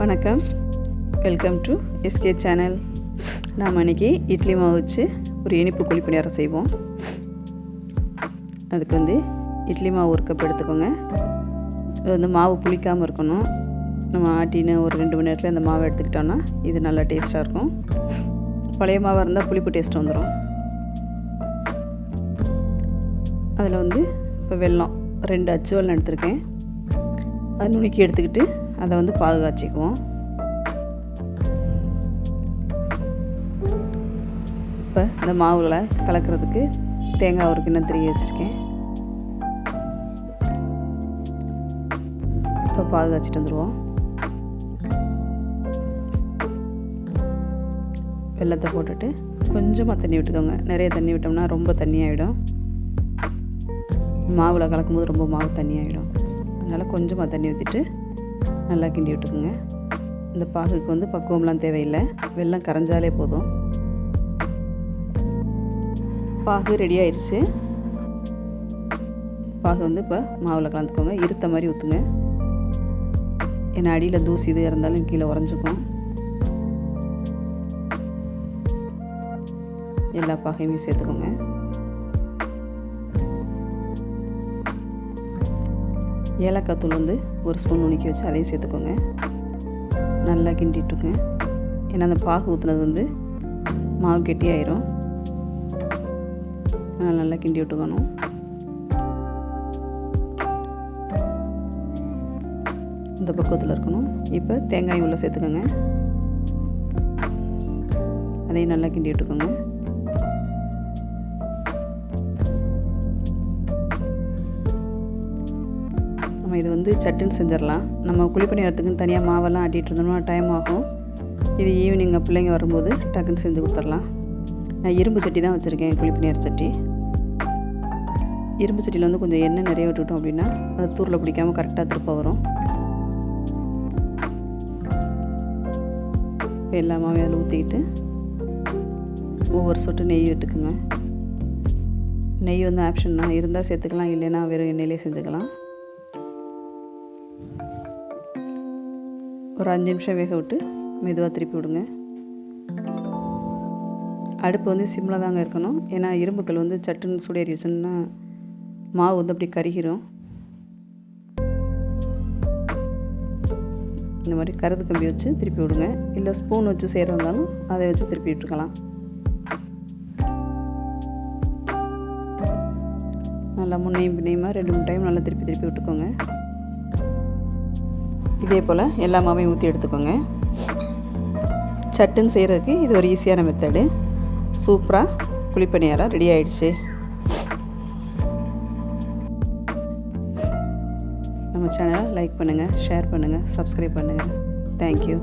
வணக்கம். Welcome to SK channel நாம் அன்றைக்கி இட்லி மாவு வச்சு ஒரு இனிப்பு குழிப்பணியாரம் செய்வோம். அதுக்கு வந்து இட்லி மாவு ஒரு கப் எடுத்துக்கோங்க. இது வந்து மாவு புளிக்காமல் இருக்கணும். நம்ம ஆட்டின்னு ஒரு ரெண்டு மணி நேரத்தில் அந்த மாவை எடுத்துக்கிட்டோன்னா இது நல்லா டேஸ்ட்டாக இருக்கும். பழைய மாவாக இருந்தால் புளிப்பு டேஸ்ட் வந்துடும் அதில் வந்து இப்போ வெல்லம் ரெண்டு அச்சுவல் எடுத்திருக்கேன். அது நுணுக்கி எடுத்துக்கிட்டு அதை வந்து பாதுகாச்சிக்குவோம். இப்போ இந்த மாவுகளை கலக்கிறதுக்கு தேங்காய் ஒரு கிண்ணம் திருகி வச்சுருக்கேன். இப்போ பாதுகாச்சிட்டு வந்துடுவோம் வெள்ளத்தை போட்டுட்டு கொஞ்சமாக தண்ணி விட்டுக்கோங்க. நிறைய தண்ணி விட்டோம்னா ரொம்ப தண்ணி ஆகிடும் மாவில் கலக்கும்போது ரொம்ப மாவு தண்ணி ஆகிடும் அதனால் கொஞ்சமாக தண்ணி ஊற்றிட்டு நல்லா கிண்டி விட்டுக்குங்க. இந்த பாகுக்கு வந்து பக்குவம்லாம் தேவையில்லை. வெள்ளம் கரைஞ்சாலே போதும். பாகு ரெடி ஆயிடுச்சு பாகு வந்து இப்போ மாவில் கலந்துக்கோங்க. இருத்த மாதிரி ஊற்றுங்க ஏன்னா அடியில் தூசி இது இருந்தாலும் கீழே உறைஞ்சிக்கும். எல்லா பாகையுமே சேர்த்துக்கோங்க. ஏலக்காய் தூள் வந்து ஒரு ஸ்பூன் நுணுக்கி வச்சு அதையும் சேர்த்துக்கோங்க. நல்லா கிண்டிட்டுருங்க. ஏன்னா அந்த பாகு ஊற்றுனது வந்து மாவு கெட்டியாயிரும். அதனால் நல்லா கிண்டி விட்டுக்கணும். இந்த பக்குவத்தில் இருக்கணும். இப்போ தேங்காய் உள்ளே சேர்த்துக்கோங்க. அதையும் நல்லா கிண்டி விட்டுக்கோங்க. நம்ம இது வந்து சட்டுன்னு செஞ்சிடலாம். நம்ம குழிப்பணியாரத்துக்குன்னு தனியாக மாவெல்லாம் ஆட்டிகிட்டு இருந்தோம்னா டைம் ஆகும். இது ஈவினிங் பிள்ளைங்க வரும்போது டக்குன்னு செஞ்சு கொடுத்துடலாம். நான் இரும்பு சட்டி தான் வச்சுருக்கேன் குழிப்பணியார் சட்டி. இரும்பு சட்டியில் வந்து கொஞ்சம் எண்ணெய் நிறைய விட்டுட்டோம் அப்படின்னா அது தூரில் பிடிக்காமல் கரெக்டாக திருப்ப வரும். இப்போ எல்லா மாவையும் அதில் ஊற்றிக்கிட்டு ஒவ்வொரு சொட்டு நெய் விட்டுக்குங்க. நெய் வந்து ஆப்ஷன் தான் இருந்தால் சேர்த்துக்கலாம் இல்லைன்னா வெறும் எண்ணெயிலே செஞ்சுக்கலாம். ஒரு அஞ்சு நிமிஷம் வேக விட்டு மெதுவாக திருப்பி விடுங்க. அடுப்பு வந்து சிம்மில் தாங்க இருக்கணும். ஏன்னா இரும்புக்கள் வந்து சட்டுன்னு சுடேறிச்சுன்னா மாவு வந்து அப்படி கருகிரும். இந்த மாதிரி கருது கம்பி வச்சு திருப்பி விடுங்க. இல்லை ஸ்பூன் வச்சு செய்கிறதாலும் அதை வச்சு திருப்பி விட்டுருக்கலாம். நல்லா முன்னையும் பின்னையுமா ரெண்டு மூணு டைம் நல்லா திருப்பி திருப்பி விட்டுக்கோங்க. இதே போல் எல்லா மாவையும் ஊற்றி எடுத்துக்கோங்க. சட்டுன்னு செய்கிறதுக்கு இது ஒரு ஈஸியான மெத்தடு சூப்பராக குழிப்பணியாரம் ரெடி ஆயிடுச்சு. நம்ம சேனலை லைக் பண்ணுங்கள் ஷேர் பண்ணுங்கள் சப்ஸ்கிரைப் பண்ணுங்கள் தேங்க்யூ